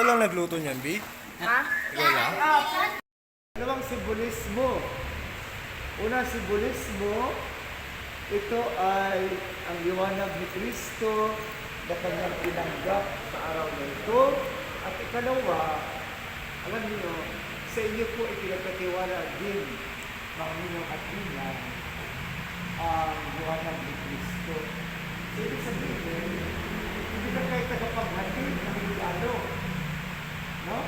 nagluto niyan, B? Ha? Ikaw lang? Dalawang simbolismo. Una simbolismo, ito ay ang liwanag ni Kristo na kanyang pinanggap sa araw na ito. At ikalawa, alam niyo, sa inyo po ipinagkatiwala din, mga ninyong at inan, ang liwanag ni Kristo. So, ibig sabihin, hindi na kayo tagapaghatid ng regalo. No?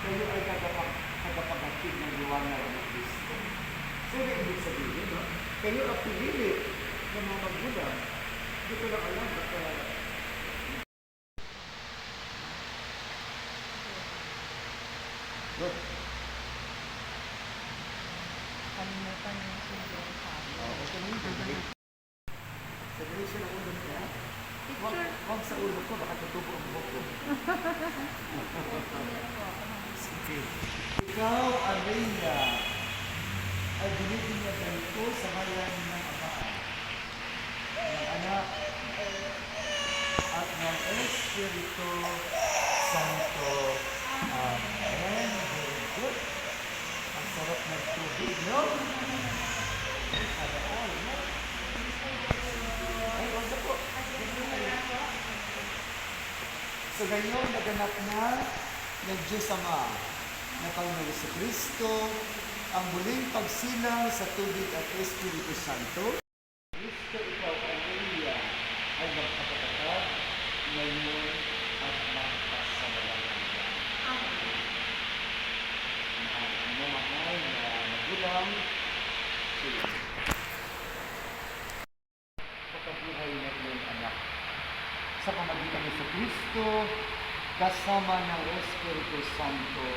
Kayo ay tagapag, tagapaghatid ng liwanag ni Kristo. So, ang ibig sabihin, no? Kayo ang pinili ng mga magulang. Hindi ko lang alam baka Good. Kalimutan yung. Oh, okay na yun. Sa duration ng ulo niya, wag, Picture. wag sa ulo ko, baka tutubo ang buhok ko. Ikaw, Amelia, ay binibinyagan ko sa ngalan ng Ama, ng Anak, at ng Espiritu Santo. Amen. Very good. Ang sarap ng tubig, no? All, no? Ay, wag na po. So ngayon, naganap na ng Diyos Ama na Panginoon sa Kristo ang muling pagsilang sa tubig at Espiritu Santo. Kristo ikaw, Alleluia, ay magpapatagad ngayon at magpasawalang hanggan. Mahal mo mahal na magulang, sila. Sa pamagitan ni Kristo kasama ng Espiritu Santo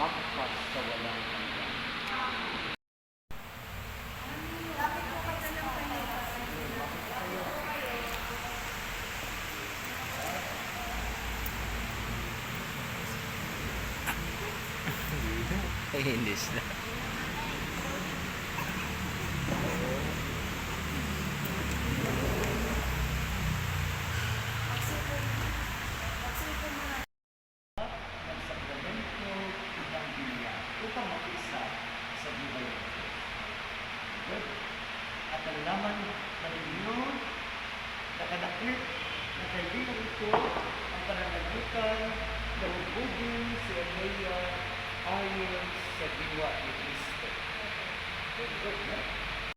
magpas sa walang hanggan. Hindi sila. Upang mag-isa sa buhay Diyos. Good. At na ninyo na kanakit na kaibigan ito ang pananagutan na hubugin si Amelia ayon sa diwa ni Kristo. Good, no?